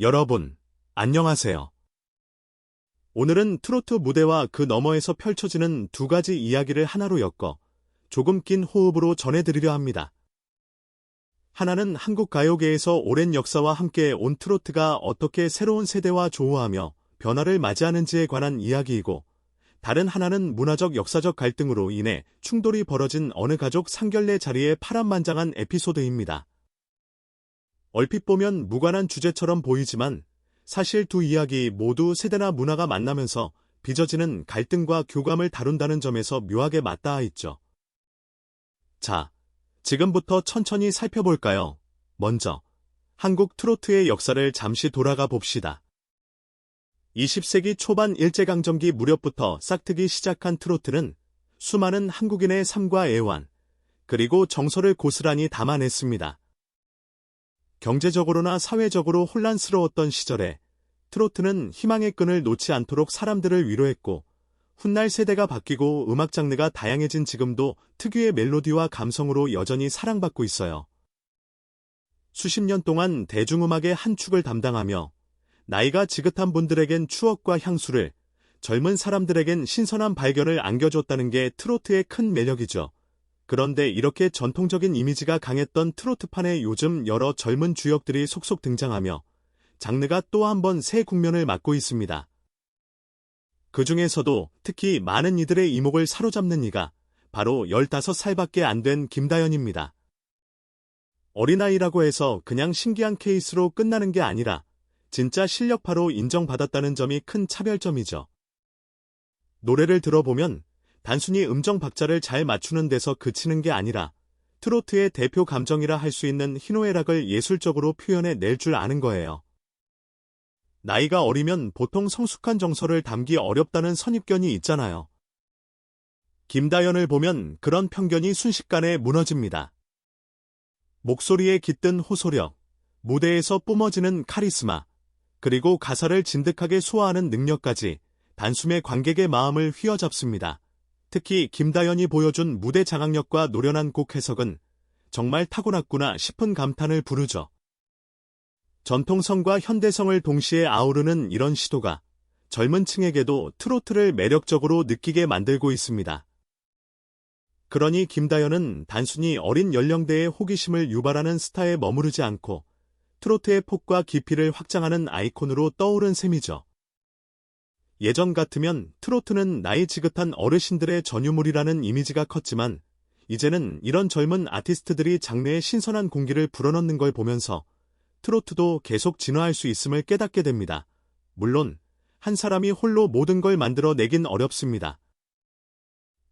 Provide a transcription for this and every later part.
여러분, 안녕하세요. 오늘은 트로트 무대와 그 너머에서 펼쳐지는 두 가지 이야기를 하나로 엮어 조금 긴 호흡으로 전해드리려 합니다. 하나는 한국 가요계에서 오랜 역사와 함께 온 트로트가 어떻게 새로운 세대와 조화하며 변화를 맞이하는지에 관한 이야기이고, 다른 하나는 문화적 역사적 갈등으로 인해 충돌이 벌어진 어느 가족 상결례 자리의 파란만장한 에피소드입니다. 얼핏 보면 무관한 주제처럼 보이지만 사실 두 이야기 모두 세대나 문화가 만나면서 빚어지는 갈등과 교감을 다룬다는 점에서 묘하게 맞닿아 있죠. 자, 지금부터 천천히 살펴볼까요? 먼저, 한국 트로트의 역사를 잠시 돌아가 봅시다. 20세기 초반 일제강점기 무렵부터 싹트기 시작한 트로트는 수많은 한국인의 삶과 애환, 그리고 정서를 고스란히 담아냈습니다. 경제적으로나 사회적으로 혼란스러웠던 시절에 트로트는 희망의 끈을 놓지 않도록 사람들을 위로했고 훗날 세대가 바뀌고 음악 장르가 다양해진 지금도 특유의 멜로디와 감성으로 여전히 사랑받고 있어요. 수십 년 동안 대중음악의 한 축을 담당하며 나이가 지긋한 분들에겐 추억과 향수를 젊은 사람들에겐 신선한 발견을 안겨줬다는 게 트로트의 큰 매력이죠. 그런데 이렇게 전통적인 이미지가 강했던 트로트판에 요즘 여러 젊은 주역들이 속속 등장하며 장르가 또 한 번 새 국면을 맞고 있습니다. 그 중에서도 특히 많은 이들의 이목을 사로잡는 이가 바로 15살밖에 안 된 김다연입니다. 어린아이라고 해서 그냥 신기한 케이스로 끝나는 게 아니라 진짜 실력파로 인정받았다는 점이 큰 차별점이죠. 노래를 들어보면 단순히 음정 박자를 잘 맞추는 데서 그치는 게 아니라 트로트의 대표 감정이라 할 수 있는 희노애락을 예술적으로 표현해 낼 줄 아는 거예요. 나이가 어리면 보통 성숙한 정서를 담기 어렵다는 선입견이 있잖아요. 김다연을 보면 그런 편견이 순식간에 무너집니다. 목소리에 깃든 호소력, 무대에서 뿜어지는 카리스마, 그리고 가사를 진득하게 소화하는 능력까지 단숨에 관객의 마음을 휘어잡습니다. 특히 김다연이 보여준 무대 장악력과 노련한 곡 해석은 정말 타고났구나 싶은 감탄을 부르죠. 전통성과 현대성을 동시에 아우르는 이런 시도가 젊은 층에게도 트로트를 매력적으로 느끼게 만들고 있습니다. 그러니 김다연은 단순히 어린 연령대의 호기심을 유발하는 스타에 머무르지 않고 트로트의 폭과 깊이를 확장하는 아이콘으로 떠오른 셈이죠. 예전 같으면 트로트는 나이 지긋한 어르신들의 전유물이라는 이미지가 컸지만 이제는 이런 젊은 아티스트들이 장르의 신선한 공기를 불어넣는 걸 보면서 트로트도 계속 진화할 수 있음을 깨닫게 됩니다. 물론 한 사람이 홀로 모든 걸 만들어 내긴 어렵습니다.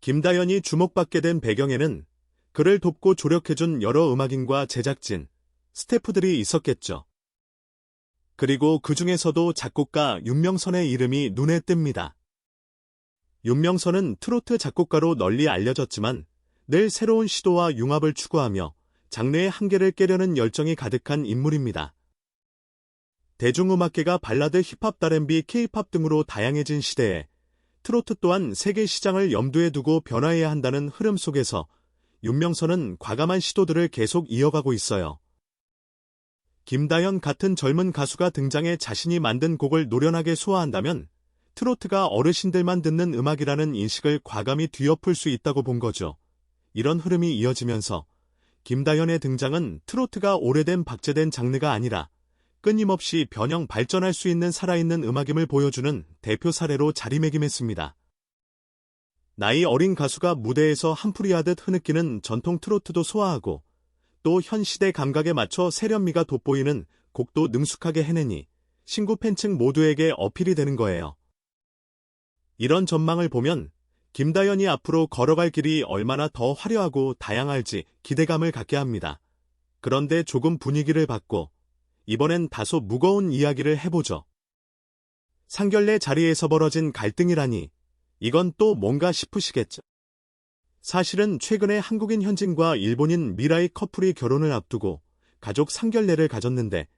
김다연이 주목받게 된 배경에는 그를 돕고 조력해준 여러 음악인과 제작진, 스태프들이 있었겠죠. 그리고 그 중에서도 작곡가 윤명선의 이름이 눈에 띕니다. 윤명선은 트로트 작곡가로 널리 알려졌지만 늘 새로운 시도와 융합을 추구하며 장르의 한계를 깨려는 열정이 가득한 인물입니다. 대중음악계가 발라드, 힙합, R&B, K-팝 등으로 다양해진 시대에 트로트 또한 세계 시장을 염두에 두고 변화해야 한다는 흐름 속에서 윤명선은 과감한 시도들을 계속 이어가고 있어요. 김다현 같은 젊은 가수가 등장해 자신이 만든 곡을 노련하게 소화한다면 트로트가 어르신들만 듣는 음악이라는 인식을 과감히 뒤엎을 수 있다고 본 거죠. 이런 흐름이 이어지면서 김다현의 등장은 트로트가 오래된 박제된 장르가 아니라 끊임없이 변형 발전할 수 있는 살아있는 음악임을 보여주는 대표 사례로 자리매김했습니다. 나이 어린 가수가 무대에서 한풀이 하듯 흐느끼는 전통 트로트도 소화하고 또 현 시대 감각에 맞춰 세련미가 돋보이는 곡도 능숙하게 해내니 신구 팬층 모두에게 어필이 되는 거예요. 이런 전망을 보면 김다연이 앞으로 걸어갈 길이 얼마나 더 화려하고 다양할지 기대감을 갖게 합니다. 그런데 조금 분위기를 바꿔 이번엔 다소 무거운 이야기를 해보죠. 상결례 자리에서 벌어진 갈등이라니 이건 또 뭔가 싶으시겠죠. 사실은 최근에 한국인 현진과 일본인 미라이 커플이 결혼을 앞두고 가족 상결례를 가졌는데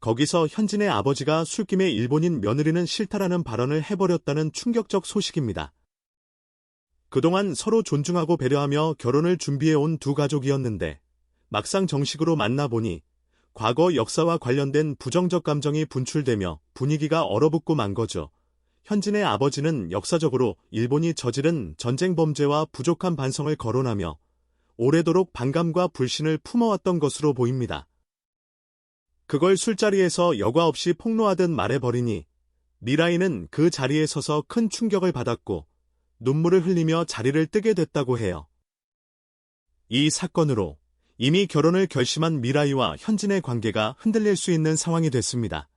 거기서 현진의 아버지가 술김에 일본인 며느리는 싫다라는 발언을 해버렸다는 충격적 소식입니다. 그동안 서로 존중하고 배려하며 결혼을 준비해온 두 가족이었는데 막상 정식으로 만나보니 과거 역사와 관련된 부정적 감정이 분출되며 분위기가 얼어붙고 만 거죠. 현진의 아버지는 역사적으로 일본이 저지른 전쟁 범죄와 부족한 반성을 거론하며 오래도록 반감과 불신을 품어왔던 것으로 보입니다. 그걸 술자리에서 여과 없이 폭로하듯 말해버리니 미라이는 그 자리에 서서 큰 충격을 받았고 눈물을 흘리며 자리를 뜨게 됐다고 해요. 이 사건으로 이미 결혼을 결심한 미라이와 현진의 관계가 흔들릴 수 있는 상황이 됐습니다.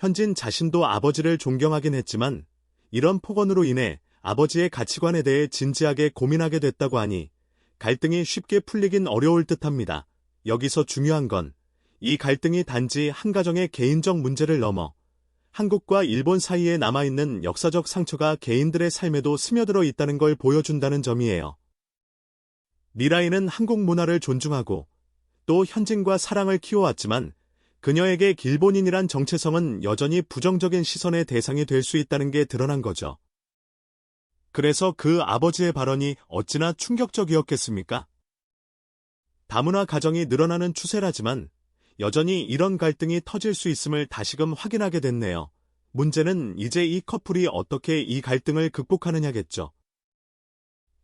현진 자신도 아버지를 존경하긴 했지만 이런 폭언으로 인해 아버지의 가치관에 대해 진지하게 고민하게 됐다고 하니 갈등이 쉽게 풀리긴 어려울 듯합니다. 여기서 중요한 건 이 갈등이 단지 한 가정의 개인적 문제를 넘어 한국과 일본 사이에 남아있는 역사적 상처가 개인들의 삶에도 스며들어 있다는 걸 보여준다는 점이에요. 미라이는 한국 문화를 존중하고 또 현진과 사랑을 키워왔지만 그녀에게 길본인이란 정체성은 여전히 부정적인 시선의 대상이 될 수 있다는 게 드러난 거죠. 그래서 그 아버지의 발언이 어찌나 충격적이었겠습니까? 다문화 가정이 늘어나는 추세라지만 여전히 이런 갈등이 터질 수 있음을 다시금 확인하게 됐네요. 문제는 이제 이 커플이 어떻게 이 갈등을 극복하느냐겠죠.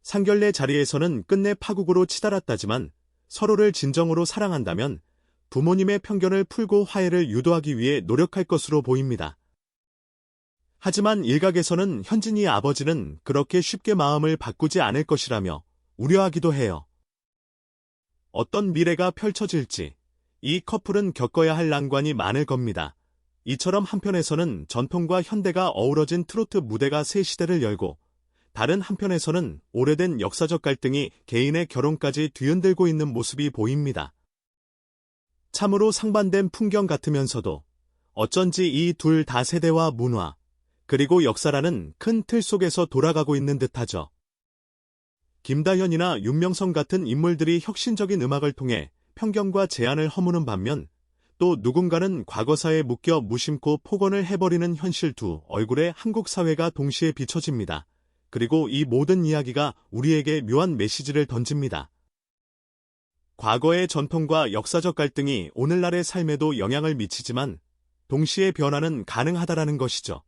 상견례 자리에서는 끝내 파국으로 치달았다지만 서로를 진정으로 사랑한다면 부모님의 편견을 풀고 화해를 유도하기 위해 노력할 것으로 보입니다. 하지만 일각에서는 현진이 아버지는 그렇게 쉽게 마음을 바꾸지 않을 것이라며 우려하기도 해요. 어떤 미래가 펼쳐질지 이 커플은 겪어야 할 난관이 많을 겁니다. 이처럼 한편에서는 전통과 현대가 어우러진 트로트 무대가 새 시대를 열고 다른 한편에서는 오래된 역사적 갈등이 개인의 결혼까지 뒤흔들고 있는 모습이 보입니다. 참으로 상반된 풍경 같으면서도 어쩐지 이 둘 다 세대와 문화, 그리고 역사라는 큰 틀 속에서 돌아가고 있는 듯하죠. 김다현이나 윤명성 같은 인물들이 혁신적인 음악을 통해 편견과 제한을 허무는 반면 또 누군가는 과거사에 묶여 무심코 폭언을 해버리는 현실 두 얼굴의 한국 사회가 동시에 비춰집니다. 그리고 이 모든 이야기가 우리에게 묘한 메시지를 던집니다. 과거의 전통과 역사적 갈등이 오늘날의 삶에도 영향을 미치지만 동시에 변화는 가능하다라는 것이죠.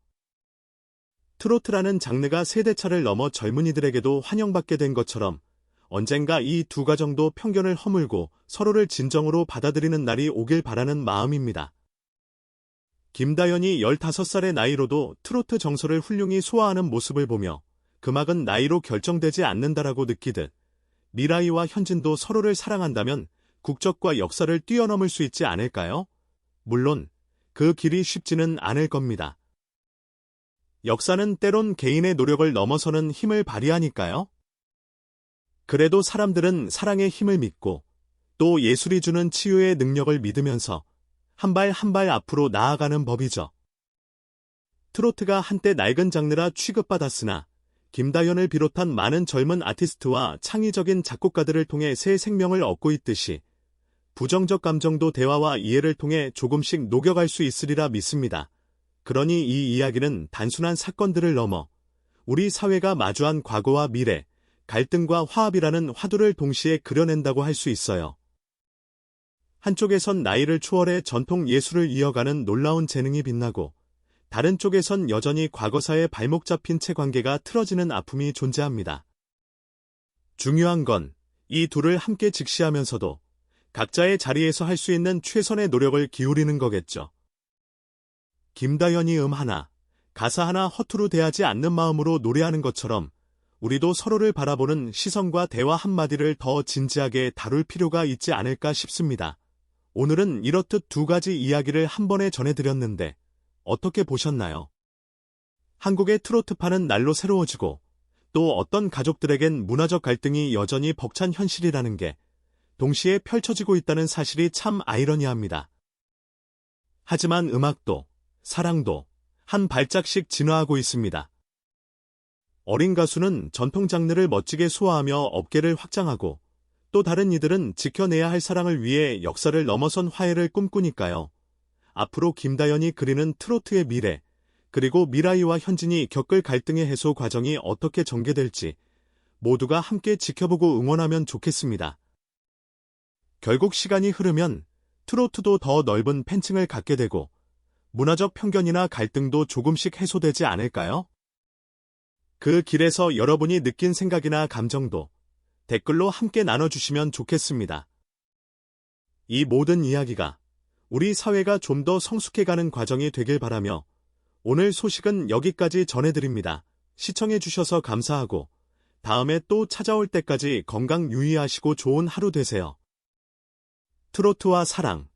트로트라는 장르가 세대차를 넘어 젊은이들에게도 환영받게 된 것처럼 언젠가 이 두 가정도 편견을 허물고 서로를 진정으로 받아들이는 날이 오길 바라는 마음입니다. 김다연이 15살의 나이로도 트로트 정서를 훌륭히 소화하는 모습을 보며 금악은 나이로 결정되지 않는다라고 느끼듯 미라이와 현진도 서로를 사랑한다면 국적과 역사를 뛰어넘을 수 있지 않을까요? 물론 그 길이 쉽지는 않을 겁니다. 역사는 때론 개인의 노력을 넘어서는 힘을 발휘하니까요. 그래도 사람들은 사랑의 힘을 믿고 또 예술이 주는 치유의 능력을 믿으면서 한 발 한 발 앞으로 나아가는 법이죠. 트로트가 한때 낡은 장르라 취급받았으나 김다현을 비롯한 많은 젊은 아티스트와 창의적인 작곡가들을 통해 새 생명을 얻고 있듯이 부정적 감정도 대화와 이해를 통해 조금씩 녹여갈 수 있으리라 믿습니다. 그러니 이 이야기는 단순한 사건들을 넘어 우리 사회가 마주한 과거와 미래, 갈등과 화합이라는 화두를 동시에 그려낸다고 할 수 있어요. 한쪽에선 나이를 초월해 전통 예술을 이어가는 놀라운 재능이 빛나고 다른 쪽에선 여전히 과거사에 발목 잡힌 채 관계가 틀어지는 아픔이 존재합니다. 중요한 건 이 둘을 함께 직시하면서도 각자의 자리에서 할 수 있는 최선의 노력을 기울이는 거겠죠. 김다연이 음 하나, 가사 하나 허투루 대하지 않는 마음으로 노래하는 것처럼 우리도 서로를 바라보는 시선과 대화 한마디를 더 진지하게 다룰 필요가 있지 않을까 싶습니다. 오늘은 이렇듯 두 가지 이야기를 한 번에 전해드렸는데 어떻게 보셨나요? 한국의 트로트파는 날로 새로워지고 또 어떤 가족들에겐 문화적 갈등이 여전히 벅찬 현실이라는 게 동시에 펼쳐지고 있다는 사실이 참 아이러니합니다. 하지만 음악도 사랑도 한 발짝씩 진화하고 있습니다. 어린 가수는 전통 장르를 멋지게 소화하며 업계를 확장하고 또 다른 이들은 지켜내야 할 사랑을 위해 역사를 넘어선 화해를 꿈꾸니까요. 앞으로 김다연이 그리는 트로트의 미래, 그리고 미라이와 현진이 겪을 갈등의 해소 과정이 어떻게 전개될지 모두가 함께 지켜보고 응원하면 좋겠습니다. 결국 시간이 흐르면 트로트도 더 넓은 팬층을 갖게 되고 문화적 편견이나 갈등도 조금씩 해소되지 않을까요? 그 길에서 여러분이 느낀 생각이나 감정도 댓글로 함께 나눠주시면 좋겠습니다. 이 모든 이야기가 우리 사회가 좀 더 성숙해가는 과정이 되길 바라며 오늘 소식은 여기까지 전해드립니다. 시청해주셔서 감사하고 다음에 또 찾아올 때까지 건강 유의하시고 좋은 하루 되세요. 트로트와 사랑,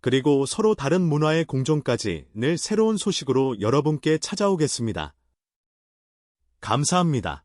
그리고 서로 다른 문화의 공존까지 늘 새로운 소식으로 여러분께 찾아오겠습니다. 감사합니다.